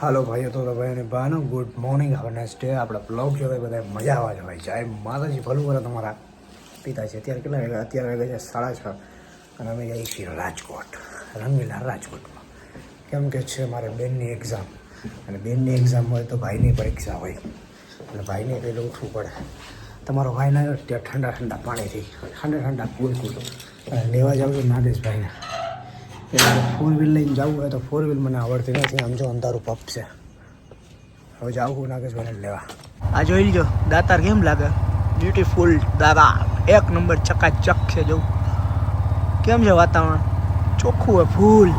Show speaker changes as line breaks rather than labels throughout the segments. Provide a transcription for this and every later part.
હાલો ભાઈઓ, તો ભાઈ અને ભાઈનો ગુડ મોર્નિંગ હવે નેક્સ્ટ ડે આપણે બ્લોગ જોવે બધા મજા આવે છે ભાઈ જાય માતાજી, ભલું કરે તમારા પિતા છે. અત્યારે કેટલા વાગ્યા? અત્યારે વાગ્યા છે સાડા છ. અને અમે જઈએ છીએ રાજકોટ, રંગીલા રાજકોટમાં. કેમ કે છે મારે બેનની એક્ઝામ અને બેનની એક્ઝામ હોય તો ભાઈની પરીક્ષા હોય. અને ભાઈને પહેલું ઉઠવું પડે. તમારો ભાઈ ના ત્યાં ઠંડા ઠંડા પાણીથી, ઠંડા ઠંડા કુલ કુલ લેવા જાઉં છું નાગેશભાઈને એટલે ફોર વ્હીલ લઈને જવું હોય તો ફોર વ્હીલ મને આવડતી નથી. આમ જો અંધારું પપ છે. હવે હું નાગેશભાઈને લેવા. આ જોઈ લીજો, દાતાર કેમ લાગે? બ્યુટીફુલ દાદા એક નંબર ચકાચક છે જવું કેમ છે વાતાવરણ? ચોખ્ખું હોય, ફૂલ.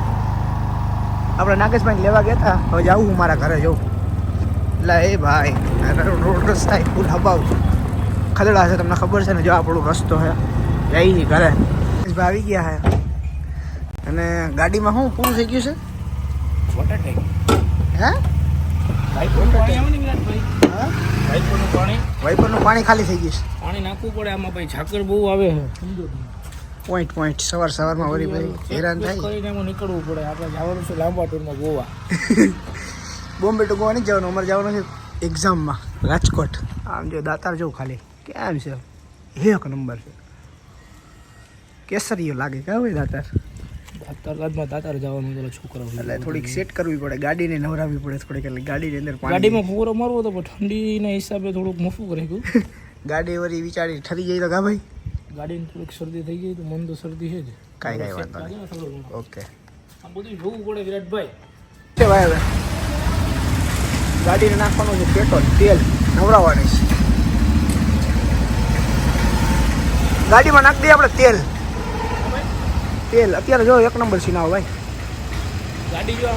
આપણે નાગેશભાઈ લેવા ગયા હતા. હવે જાવું હું મારા ઘરે જવું એટલે એ ભાઈ રોડ રસ્તા ફૂલ હબાવ. ખદડા છે, તમને ખબર છે ને, જો આપણો રસ્તો છે. જઈ ઘરે. ભાઈ આવી ગયા છે. અને ગાડીમાં શું પૂરું થઈ ગયું છે?
વોટર ટેન્ક
હે?
પાઇપનું પાણી આવે ને
હા?
પાઇપનું પાણી.
વાઇપરનું પાણી ખાલી થઈ ગયું છે.
પાણી નાખવું પડે આમાં ભાઈ. ઝાકર બહુ આવે છે. સમજો
પોઈન્ટ પોઈન્ટ. સવાર સવારમાં વળી ભાઈ હેરાન થાય.
કરીને એમાં નીકળવું પડે. આપણે જવાનું છે લાંબા ટૂરમાં ગોવા.
બોમ્બે ટુ ગોવા નહીં જવાનું. અમારે જવાનું છે એક્ઝામમાં રાજકોટ. આમ જો દાતાર જોઉં ખાલી. કેમ છે? એક નંબર છે. કેસરીઓ લાગે. કે હોય દાતાર?
તરલાદમાં દાતાર જવાનું પેલો છોકરો
એટલે થોડીક સેટ કરવી પડે ગાડીને નવરાવવી પડે થોડીક એટલે ગાડીની અંદર
ગાડીમાં ફુવારો મારવો તો ઠંડીના હિસાબે થોડુંક મોફું કરી ગયું
ગાડી વળી વિચારી ઠરી જાય તો કા ભાઈ?
ગાડીને થોડીક શરદી થઈ ગઈ તો મન તો શરદી છે જ.
કાંઈ કાંઈ વાંધો
લાગે ને થોડું ઘણું.
ઓકે.
આ બધું જોવું પડે વિરાટભાઈ.
છે ભાઈ હવે. ગાડીને નાખવાનું છે પેટ્રોલ તેલ નવરાવવાની છે. ગાડીમાં નાખી દઈએ આપણે તેલ. તેલ. અત્યારે જો એક નંબર સીનાવો ભાઈ.
ગાડી જો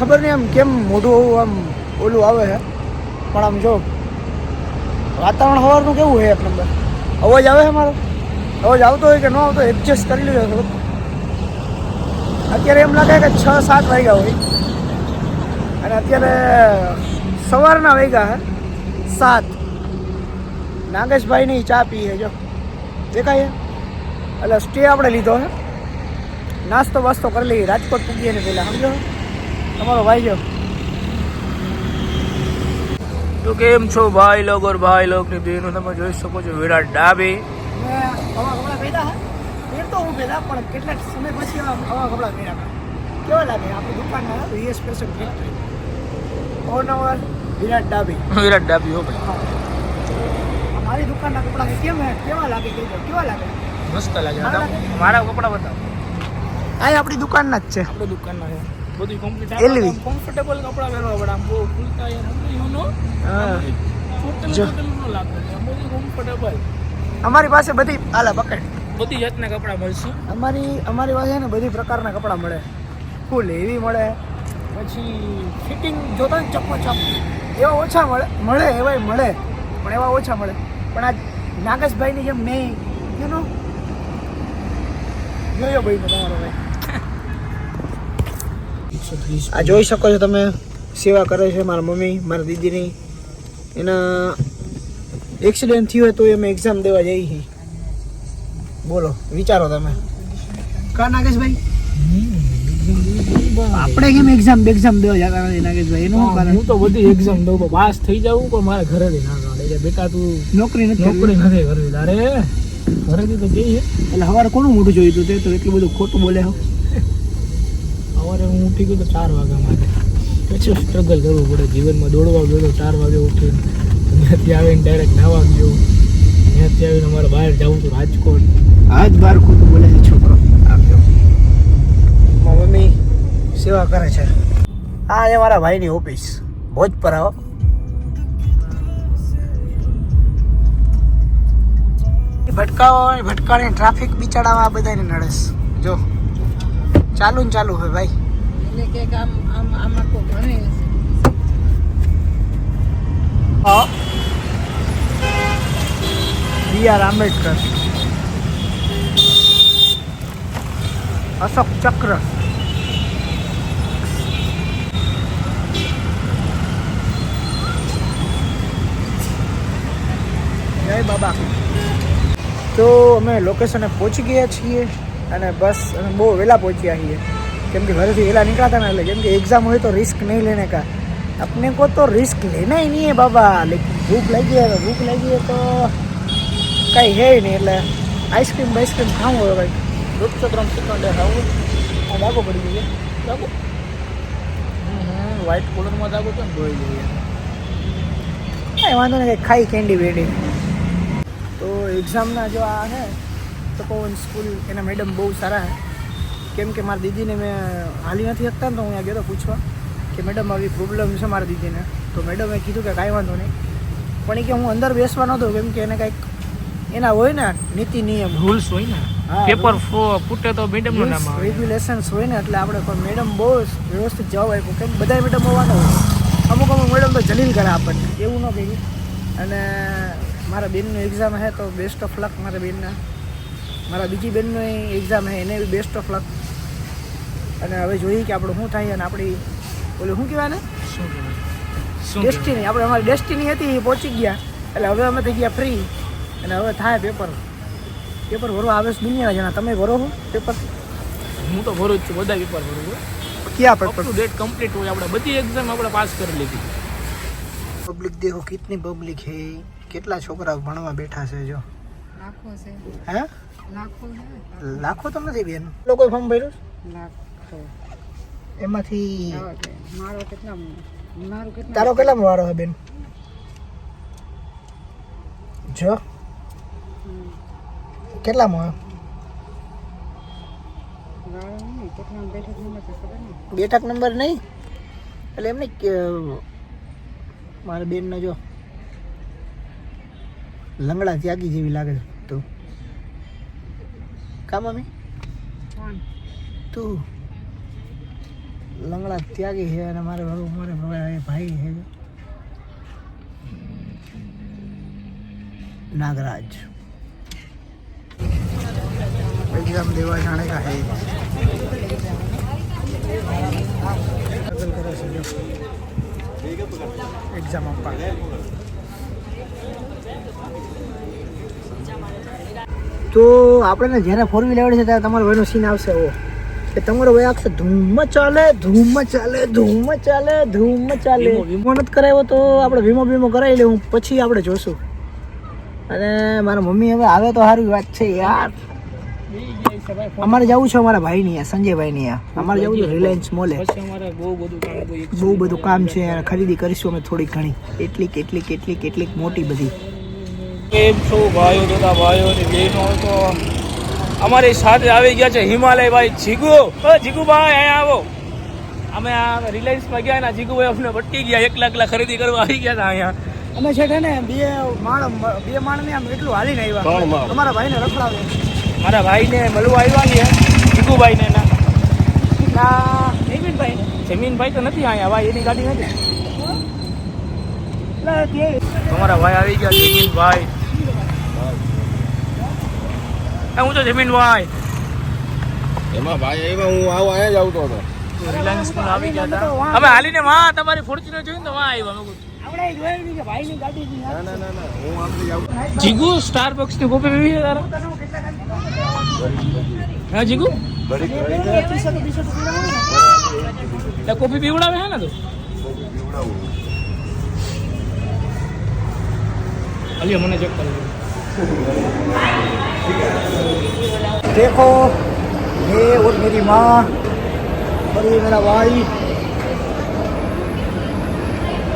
ખબર નહીં આમ કેમ મોઢું આમ ઓલું આવે છે. પણ આમ જો, વાતાવરણ સવારનું કેવું છે એક નંબર? અવાજ આવે છે મારો? અવાજ આવતો હોય કે ન આવતો એડજસ્ટ કરી લીધો થોડુંક. અત્યારે એમ લાગે કે છ, સાત વાગ્યા હોય. અને અત્યારે સવારના વાગ્યા હે સાત. નાગેશભાઈની ચા પીએ જો. દેખાય એટલે સ્ટે આપણે લીધો હે નાસ્તો વાસ્તો કરી લઈએ. રાજકોટ પૂગીએ ને પહેલાં, સમજો? તમારો ભાઈ જો.
તો કેમ છો ભાઈ લોગ ઓર ભાઈ લોગની બેનો તમે જોઈ શકો છો વિરાટ ડાબી.
આવા કપડાં પહેર્યા હે. તો હું પહેલા પણ કેટલાક સમય પછી આવા કપડાં પહેર્યા કેવા લાગે આપણી દુકાનના વીએસ ફેશન ફેક્ટરી વિરાટ ડાબી.
વિરાટ ડાબી હો ભાઈ.
દુકાનના કપડાં કેમ કેવા લાગે કેવા લાગે?
મસ્ત લાગે?
મારા
કપડા બતાવો.
આ આપણી દુકાનના જ છે.
આપણી દુકાનના છે. બધું કમ્પ્લીટ
LV.
કમ્ફર્ટેબલ કપડા પહેરવા પડે. આમ બહુ ખુલતા યાર
અમારી પાસે બધી આલા પકડ
બધી જાતના કપડા મળશે.
અમારી અમારી પાસે ને બધી પ્રકારના કપડાં મળે. ફૂલ એવી મળે. પછી ફિટિંગ જોતા ને ચપ એવા ઓછા મળે મળે એવાય મળે. પણ એવા ઓછા મળે. પણ આ નાગેશભાઈની જેમ મેં યુ નો જોયો ભાઈ તમારો ભાઈ. આ જોઈ શકો છો તમે સેવા કરે છે મારા મમ્મી મારા દીદીની. એના એક્સિડન્ટ થયું હોય તો અમે એક્ઝામ દેવા જઈએ છીએ. બોલો વિચારો તમે. કા નાગેશભાઈ? આપણે કેમ એક્ઝામ એક્ઝામ દેવા જતા નથી નાગેશભાઈ? એનું કારણ?
હું તો બધી એક્ઝામ દઉં પાસ થઈ જાઉં પણ મારે ઘરેથી ના કાઢે બેટા તું
નોકરી નથી
નોકરી નથી કરવી. તારે ઘરેથી તો જઈએ.
એટલે સવારે કોનું મોટું જોયું હતું તે તો એટલું બધું ખોટું બોલે હો.
હું ઉઠી ગયો તો ચાર વાગ્યા માટે. પછી સ્ટ્રગલ કરવું પડે. જીવનમાં દોડવા ગયો તો ચાર વાગે ઉઠીને. ત્યાંથી આવીને ડાયરેક્ટ નાવા ગયો. ત્યાંથી આવીને અમારે બહાર જવું હતું રાજકોટ.
આજ બહાર ખોટું બોલે છે છોકરો. આવ્યો મમ્મી સેવા કરે છે. આ એ મારા ભાઈની ઓફિસ. ભોજ પર આવો ભટકાવો ભટકાને ટ્રાફિક બિચાડામાં આ બધાને નડસ જો. ચાલુ ને ચાલુ હોય ભાઈ.
એટલે કે આમ આમ આમાં કોઈ ભણે
બી આર આંબેડકર અશોક ચક્ર જય બાબા તો અમે લોકેશને પહોંચી ગયા છીએ અને બસ અમે બહુ વહેલા પહોંચ્યા છીએ. કેમ કે ઘરેથી વહેલા નીકળાતા ને એટલે કેમ કે એક્ઝામ હોય તો રિસ્ક નહીં લેને કા. આપણે કો તો રિસ્ક લેના નહીં હે બાબા. ભૂખ લાગી હવે ભૂખ લાગી તો કાંઈ હે નહીં એટલે આઈસ્ક્રીમ બાઈસ્ક્રીમ ખાવું હોય ભાઈ. રૂપસો ત્રણસો ત્રણ ખાવું આ લાગો પડી ગયો લાગો વ્હાઈટ કલરમાં લાગો તો ધોઈ જઈએ કાંઈ વાંધો નહીં કંઈ ખાઈ કેન્ડી વેડી. તો એક્ઝામના જો આ હે તપોવન સ્કૂલ એના મેડમ બહુ સારા હે. કેમ કે મારી દીદીને મેં હાલી નથી શકતા ને તો હું અહીંયા ગયો પૂછવા કે મેડમ આવી પ્રોબ્લેમ છે મારી દીદીને. તો મેડમે કીધું કે કાંઈ વાંધો નહીં. પણ એ કે હું અંદર બેસવા નહોતો કેમ કે એને કાંઈક એના હોય ને નીતિ નિયમ.
રૂલ્સ હોય ને? પેપર ફૂટે તો મેડમ નામ આવે.
રેગ્યુલેશન્સ હોય ને એટલે આપણે પણ મેડમ બહુ વ્યવસ્થિત જવાબ આપ્યો. કેમ બધા મેડમ હોવાના હોય. અમુક અમુક મેડમ તો જલીલ કરે આપણને. એવું ન કર્યું અને મારા બેનનું એક્ઝામ હે તો બેસ્ટ ઓફ લક મારા બેનના. મારા બીજી બેનનું એક્ઝામ હે એને બી બેસ્ટ ઓફ લક અને હવે જોઈએ કે આપણું શું થાય અને આપણી ઓલું શું કહેવાય ને?
શું કહેવાય?
ડેસ્ટિની આપણે અમારી ડેસ્ટિની હતી એ પહોંચી ગયા. એટલે હવે અમે થઈ ગયા ફ્રી અને હવે થાય પેપર પેપર ભરવા આવે છે દુનિયા જણા તમે ભરો છો પેપર
હું તો ભરું જ છું બધા પેપર ભરું છું.
ક્યાં
પેપર ટુ ડેટ કમ્પ્લીટ હોય. આપણે બધી એક્ઝામ આપણે પાસ કરી લીધી.
પબ્લિક દેખો કિતની પબ્લિક હે? કેટલા છોકરા ભણવા બેઠા છે જો.
લાખો છે.
હે?
લાખો છે.
લાખો તો નથી બેન. લોકો ફોર્મ ભર્યું
લાખો.
એમાંથી
મારો કેટલા મારું કેટલા
તારો કેટલામાં વારો છે બેન? જો. કેટલામાં
કેટલા બેઠક નંબર નહીં.
બેઠક નંબર નહીં? એટલે એમ નહીં કે મારા બેનને જો લંગડા ત્યાગી જેવી લાગે છે તું. કામ મમ્મી? તું. લંગડા ત્યાગી છે અને મારે મારે ભાઈ છે. નાગરાજ. એક્ઝામ દેવા જાણે કા હે એક્ઝામ આપવા. તો આપણે જ્યારે ફોર વ્હીલ આવડે છે ત્યારે તમારો ભાઈનો સીન આવશે એવો કે તમારો ભાઈ આખો ધૂમ ચાલે ધૂમ ચાલે ધૂમ ચાલે ધૂમ ચાલે.
વીમો,
નથી કરાવ્યો તો આપણે વીમો વીમો કરાવી લેવું પછી આપણે જોશું. અને મારા મમ્મી હવે આવે તો સારી વાત છે યાર. અમારે જવું છે અમારા ભાઈની ની સંજયભાઈ ની અમારે જવું છે રિલાયન્સ મોલે.
બહુ બધું કામ
બહુ બધું કામ છે અને ખરીદી કરીશું અમે થોડી ઘણી. એટલી કેટલી કેટલી કેટલીક મોટી બધી.
કેમ છો ભાઈઓ દાદા ભાઈઓ અને બહેનો? તો અમારી સાથે આવી ગયા છે હિમાલય ભાઈ જીગુ. ઓ જીગુભાઈ અહીંયા આવો. અમે આ રિલાયન્સમાં ગયા ને જીગુભાઈ અમને ભટકી ગયા એક લાખ લાખ ખરીદી કરવા આવી ગયા હતા અહીંયા.
અમે છે ને બે માણ બે માણ ને આમ એટલું હાલીને આવ્યા. અમારા ભાઈને રખડાવે
મારા ભાઈને મળવા આવ્યા છે જીગુભાઈને ના
ના જયમીનભાઈ
જમીનભાઈ તો નથી અહીંયા ભાઈ એની ગાડી નથી. તમારા ભાઈ આવી ગયા જમીનભાઈ એ હું તો જમીનભાઈ
એમાં ભાઈ એમાં હું આવું અહીંયા જ આવતો હતો.
રિલાયન્સ પણ આવી ગયા હતા. અમે હાલીને વાહ તમારી ફોર્ચ્યુનર જોઈને તો માં આવ્યા મેં કીધું,
આપણે જોયું નહીં કે ભાઈની ગાડી થી
ના ના ના ના હું આમથી જ આવતો.
જીગુ સ્ટાર બક્સની કોપી પીવી છે તારા. હા જીગુ? કોફી પીવડાવે છે ને તું? અલી મને ચેક કરી.
देखो ये और मेरी माँ और ये मेरा भाई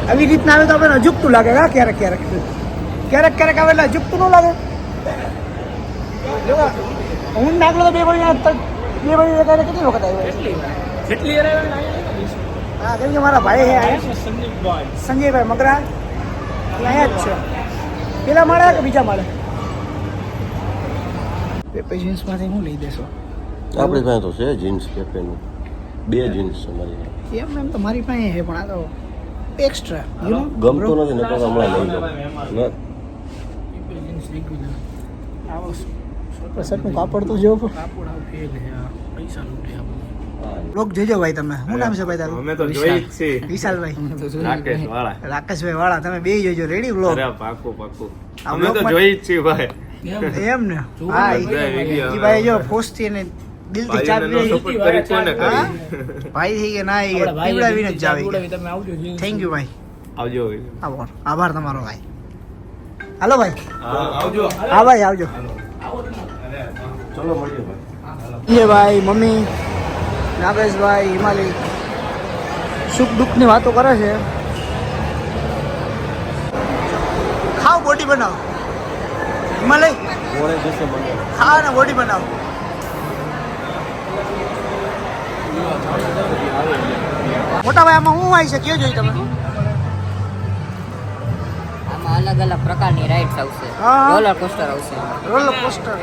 આવી રીતના આવે તો આપણને અજુકતું લાગે હા ક્યારેક ક્યારેક ક્યારેક ક્યારેક આવે એટલે અજુકતું ન લાગે જો હું દાખલો તો બે વળી બે વળી ક્યારે કેટલી વખત આવ્યો
કેટલી વાર? જેટલી વાર આવ્યા ને અહીંયા નથી.
હા કેમ કે મારા ભાઈ છે
અહીંયા છે સંદીપભાઈ
સંજયભાઈ મગરા એ અહીંયા જ છે પેલા માળે કે બીજા માળે પેપર જીન્સમાંથી હું લઈ દેશો?
આપણી પાસે તો છે જીન્સ પેપેનું બે જીન્સ અમારી.
એમ એમ તો મારી પાસે છે પણ આ તો એક્સ્ટ્રા
ગમતો નથી નકર હમણાં લઈ લો ન
કાપડ તો જેવો
કાપડ આવ ફેલ છે પૈસા લૂટે
બ્લોગ જોજો ભાઈ તમે. શું નામ છે ભાઈ તારું?
અમે તો જોઈ જ છીએ.
વિશાલભાઈ.
રાકેશ વાળા
રાકેશભાઈ વાળા તમે બે જોજો રેડી બ્લોગ
અરે પાકો પાકું અમે તો જોઈ જ છે ભાઈ.
એમ ને હા ઈ ભાઈ જો પોસ્ટથી ને દિલથી ચા
ભાઈઓને
પીવે
support કરી કોને
હા?
કરી?
ભાઈ થઈ ગયા ના એ પીવડાવીને જ જાવે થેન્ક યુ ભાઈ.
આવજો
આભાર. આભાર તમારો ભાઈ. હાલો ભાઈ.
હા, આવજો.
હા ભાઈ આવજો.
ચલો મળીએ ભાઈ.
એ ભાઈ મમ્મી. નાગેશભાઈ હિમાલી. સુખ દુઃખની વાતો કરે છે. ખાવ બોટી બનાવો. હિમાલય
કોણે જશે મને
હા ને બોડી બનાવો મોટા ભાઈ આમાં શું આવી છે કયો જોઈ તમે
આમાં અલગ અલગ પ્રકારની રાઇડ્સ આવશે.
હા.
રોલર કોસ્ટર આવશે.
રોલર કોસ્ટર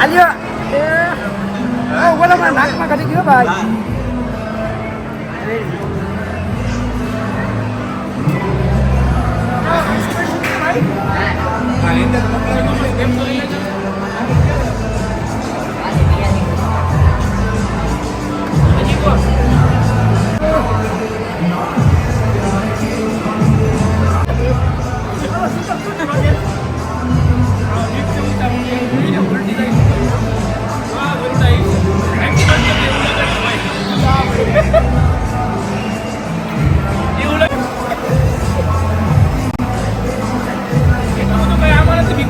આલ્યો. એ ઓ બોલો નાકમાં કાઢી ગયો ભાઈ.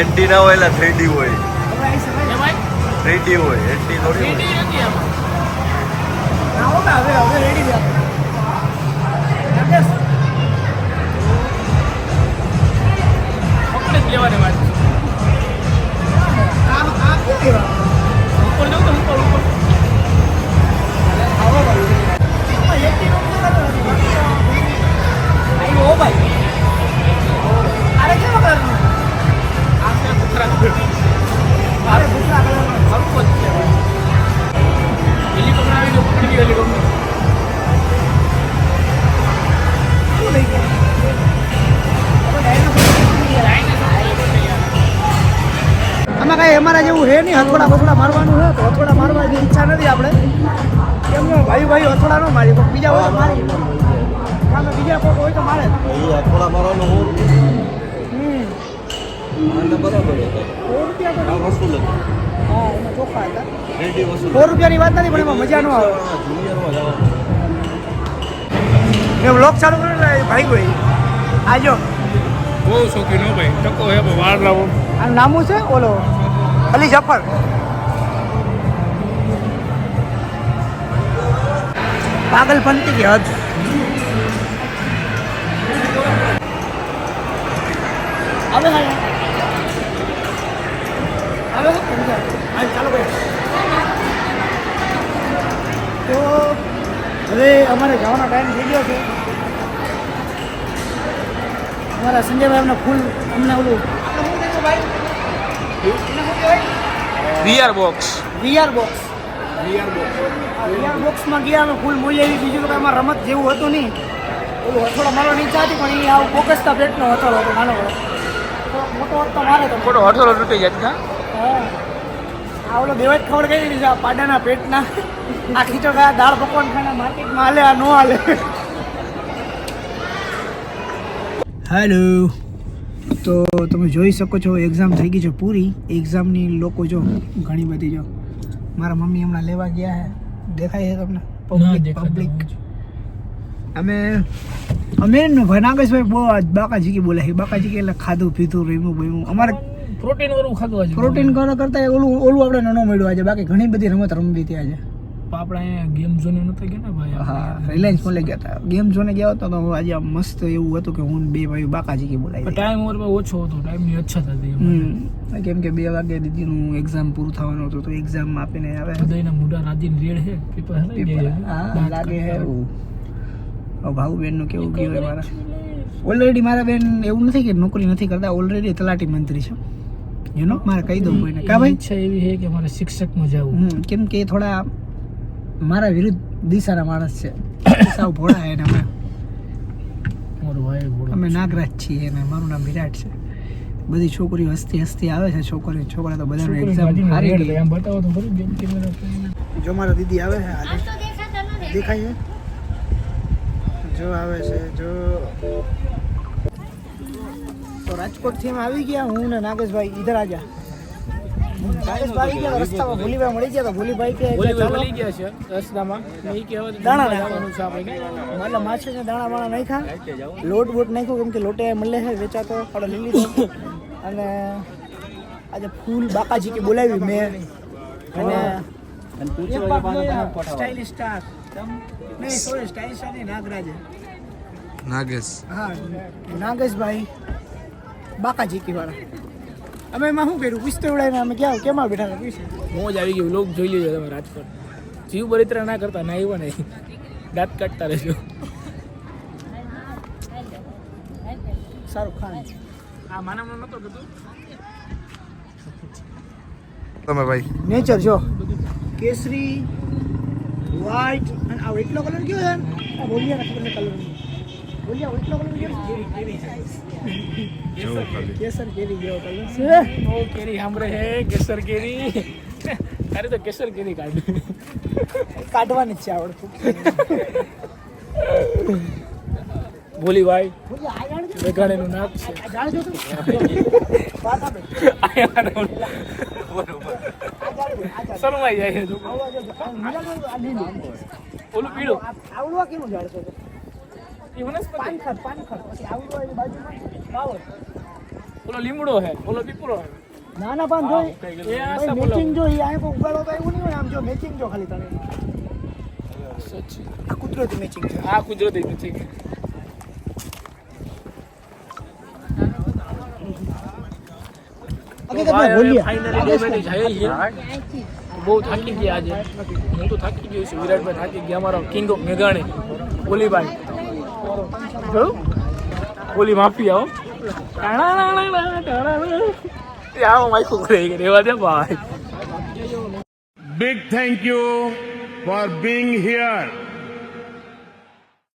એનટી ના હોય એટલે થ્રી ડી
હોય. થ્રી ડી
થ્રીડી હોય એનટી થોડી હોય.
અરે કેવો કલરનો અમારા જેવું છે નહીં હથોડા બથોડા મારવાનું છે તો હથોડા મારવાની ઈચ્છા નથી આપણે. કેમ કે ભાઈ ભાઈ હથોડા ન મારી પણ બીજા હોય તો મારી. કામે બીજા કોઈ હોય તો મારે. જ.
મારવાનું હું? બરાબર વસૂલ
હા એમાં ચોખ્ખા હતા. સો રૂપિયાની વાત નથી પણ એમાં મજા ન આવે.
એ જવાનું
ચાલુ કર્યો એટલે ભાઈ આજો
બહુ શોખીન હો ભાઈ. ટકો હે વાર લાવો.
આનું નામું છે? ઓલો. અલી જફર. પાગલપંતી કે હદ. ચાલો ભાઈ. તો હવે અમારે જવાનો ટાઈમ થઈ ગયો છે. અમારા સંજયભાઈ અમને ફૂલ અમને ઓલું શું કહેવાય?
VR box
VR box VR બોક્સમાં ગયા અમે ફૂલ મૂલ્ય એવી બીજું તો કાંઈ એમાં રમત જેવું હતું નહીં. ઓલું હથોડો મારવાની ઈચ્છા હતી પણ એ આવું ફોકસતા પ્લેટનો હથોડો હતો નાનો મોટો હતો મારે તો.
મોટો હઠોલો તૂટી જાય
હા? આ ઓલો દેવાજ ખબર કઈ દીધી આ પાડાના પેટના. આ ખીચો દાળ પકવાન ખાના માર્કેટમાં હાલે આ નો હાલે. હેલો. તો તમે જોઈ શકો છો એક્ઝામ થઈ ગઈ છે પૂરી. એક્ઝામની લોકો જો ઘણી બધી જો મારા મમ્મી હમણાં લેવા ગયા છે. દેખાય છે તમને? પબ્લિક પબ્લિક અમે અમે નાગેશભાઈ બહુ બાકા બાકાજી કી બોલે છે. બાકાજી કે એટલે ખાધું પીધું રેમું બેમું અમારે
પ્રોટીન વાળું ખાધું આજે.
પ્રોટીન કરવા કરતા ઓલું ઓલું આપણે નાનો મળ્યું આજે. બાકી ઘણી બધી રમત રમવી હતી આજે.
આપણે અહીંયા ગેમ ઝોન નતા ગયા ને ભાઈ?
હા રિલાયન્સ મોલે ગયા હતા. ગેમ ઝોને ગયા હતા તો આજે મસ્ત એવું હતું કે હું બે ભાઈ બાકાજી કે બોલાય
ટાઈમ ઓર ઓછો હતો. ટાઈમની અછત હતી
હમ. કેમ કે બે વાગે દીદીનું એક્ઝામ પૂરું થવાનું હતું તો એક્ઝામ આપીને આવે.
બધાના મોઢા રાજીન રેડ છે. પેપર
હા લાગે હે એવું. ભાઉ બેનનું કેવું ગયું મારા? ઓલરેડી મારા બેન એવું નથી કે નોકરી નથી કરતા ઓલરેડી તલાટી મંત્રી છે. યુ નો મારે કહી દઉં કોઈને. કા ભાઈ?
ઈચ્છા એવી છે કે મારે શિક્ષકમાં જવું.
હમ, કેમ કે એ થોડા મારા વિરુદ્ધ દિશાના માણસ છે. સાવ ભોળા એને અમે. અમે નાગરાજ છીએ અને મારું નામ વિરાટ છે. બધી છોકરીઓ હસતી હસતી આવે છે છોકરી છોકરા તો બધાનું એક્ઝામ હારી ગઈ.
આમ બતાવો તો ખરું ગેમ કેમેરા
જો મારા દીદી આવે છે આજે દેખાય છે? જો આવે છે જો. તો રાજકોટથી અમે આવી ગયા. હું ને નાગેશભાઈ ઈધર આજા નાગેશભાઈ ગયા રસ્તામાં ભૂલીભાઈ મળી ગયા તો ભૂલીભાઈ કે
બોલી ગયા છે રસ્તામાં. નહીં કે હવે
દાણા
છે આપણે.
એટલે માછલીને દાણા બાણા નાખ્યા. લોટ બોટ નાખ્યો કેમ કે લોટે મળે છે વેચાતો અને આજે ફૂલ બાકાજી કે બોલાવી મેં. અને સ્ટાઇલિશ સ્ટાર નહીં સોરી સ્ટાઇલિશ સ્ટાર નહીં
નાગેશ.
હા નાગેશભાઈ. બાકાજી કી વાળા અમે એમાં શું કર્યું? પૂછતો ઉડાવીને અમે ક્યાં કેમાં બેઠા પૂછ્યું
મોજ આવી ગયું લોક જોઈ લેજો તમે રાજકોટ. જીવ બરિત્ર ના કરતા ના આવ્યો નહીં દાંત કાઢતા રહેજો.
શાહરુખ ખાન
આ માનવ નતો કીધું
તમે ભાઈ.
નેચર જો. કેસરી વ્હાઈટ અને આ એટલો કલર કયો છે? આ બોલિયા ખબર કલર બોલિયા એટલો
બધો
કેસર કેરી. જેવો કલર. છે
ઓ કેરી સાંભળે હે કેસર કેરી. અરે તો કેસર કેરી કાઢ.
કાઢવાની જ છે આવડતું.
ભોલી ભાઈ
વેગાણે નું જાણ છે
શરમાઈ જાય ઓલું પીળું.
આવડવા કેવું છે
એ વનસ્પતિ
પાનખર પાનખર પછી આવડવા એની બાજુમાં બાવળ
ઓલો લીમડો હે ઓલો પીપળો હે
નાના પાન જોઈ
એ આ સા બોલો.
મેચિંગ જો એ આંખો ઉગાડો તો એવું નહીં હોય આમ જો મેચિંગ જો ખાલી તમે
સચ્ચી.
આ કુદરતી મેચિંગ છે
આ કુદરતી નથી
અગે તમે બોલ્યા
ફાઇનલી બે બેટી જાય છે બહુ થાકી ગયા આજે હું તો થાકી ગયો છું વિરાટભાઈ થાકી ગયા અમારો કિંગ ઓફ મેઘાણી બોલીભાઈ કહું બોલી માફી આવો આવો માઇકો કરે રેવા દે ભાઈ
Big thank you for being here.